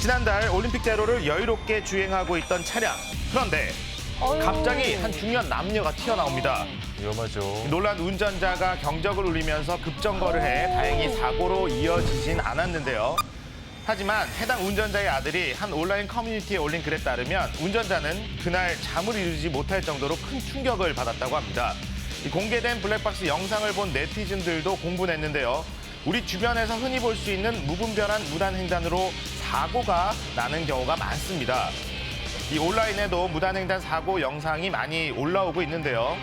지난달 올림픽대로를 여유롭게 주행하고 있던 차량. 그런데. 갑자기 한 중년 남녀가 튀어나옵니다. 위험하죠. 놀란 운전자가 경적을 울리면서 급정거를 해 다행히 사고로 이어지진 않았는데요. 하지만 해당 운전자의 아들이 한 온라인 커뮤니티에 올린 글에 따르면 운전자는 그날 잠을 이루지 못할 정도로 큰 충격을 받았다고 합니다. 이 공개된 블랙박스 영상을 본 네티즌들도 공분했는데요. 우리 주변에서 흔히 볼 수 있는 무분별한 무단 횡단으로 사고가 나는 경우가 많습니다. 이 온라인에도 무단횡단 사고 영상이 많이 올라오고 있는데요.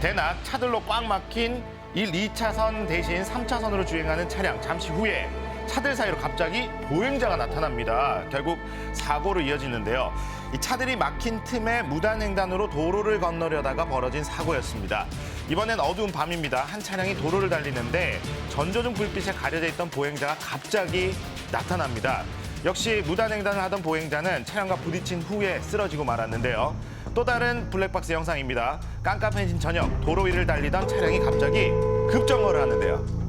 대낮 차들로 꽉 막힌 1, 2차선 대신 3차선으로 주행하는 차량 잠시 후에 차들 사이로 갑자기 보행자가 나타납니다. 결국 사고로 이어지는데요. 이 차들이 막힌 틈에 무단횡단으로 도로를 건너려다가 벌어진 사고였습니다. 이번엔 어두운 밤입니다. 한 차량이 도로를 달리는데 전조등 불빛에 가려져 있던 보행자가 갑자기 나타납니다. 역시 무단횡단을 하던 보행자는 차량과 부딪힌 후에 쓰러지고 말았는데요. 또 다른 블랙박스 영상입니다. 깜깜해진 저녁 도로 위를 달리던 차량이 갑자기 급정거를 하는데요.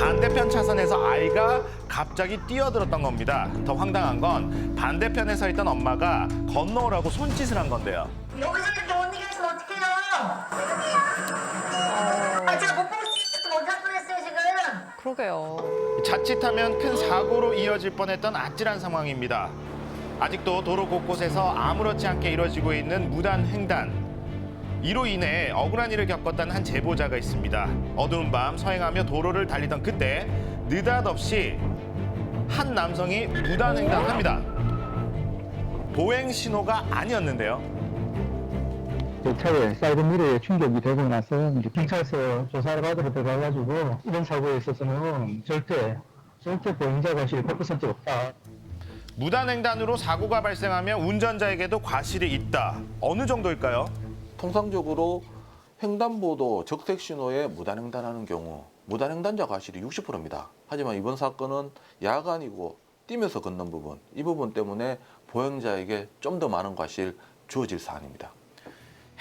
반대편 차선에서 아이가 갑자기 뛰어들었던 겁니다. 더 황당한 건 반대편에 서 있던 엄마가 건너오라고 손짓을 한 건데요. 여기서 이렇게 못 이겨서 어떡해요? 아, 제가 못 보고 싶어서 못할 뻔했어요, 지금. 그러게요. 자칫하면 큰 사고로 이어질 뻔했던 아찔한 상황입니다. 아직도 도로 곳곳에서 아무렇지 않게 이뤄지고 있는 무단 횡단. 이로 인해 억울한 일을 겪었다는 한 제보자가 있습니다. 어두운 밤 서행하며 도로를 달리던 그때 느닷없이 한 남성이 무단 횡단합니다. 보행 신호가 아니었는데요. 제 차에 사이드 미러에 충격이 되고 나서 이제 경찰서 조사를 받으러 들어가가지고 이런 사고에 있어서는 절대 절대 보행자 과실이 100% 없다. 무단횡단으로 사고가 발생하면 운전자에게도 과실이 있다. 어느 정도일까요? 통상적으로 횡단보도 적색 신호에 무단횡단하는 경우 무단횡단자 과실이 60%입니다. 하지만 이번 사건은 야간이고 뛰면서 걷는 부분 이 부분 때문에 보행자에게 좀 더 많은 과실 주어질 사안입니다.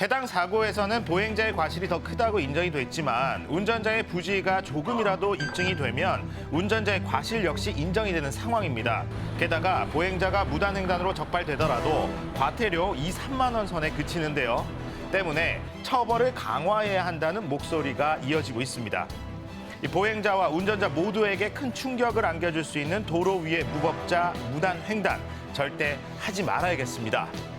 해당 사고에서는 보행자의 과실이 더 크다고 인정이 됐지만 운전자의 부주의가 조금이라도 입증이 되면 운전자의 과실 역시 인정이 되는 상황입니다. 게다가 보행자가 무단횡단으로 적발되더라도 과태료 2, 3만 원 선에 그치는데요. 때문에 처벌을 강화해야 한다는 목소리가 이어지고 있습니다. 이 보행자와 운전자 모두에게 큰 충격을 안겨줄 수 있는 도로 위의 무법자 무단 횡단 절대 하지 말아야겠습니다.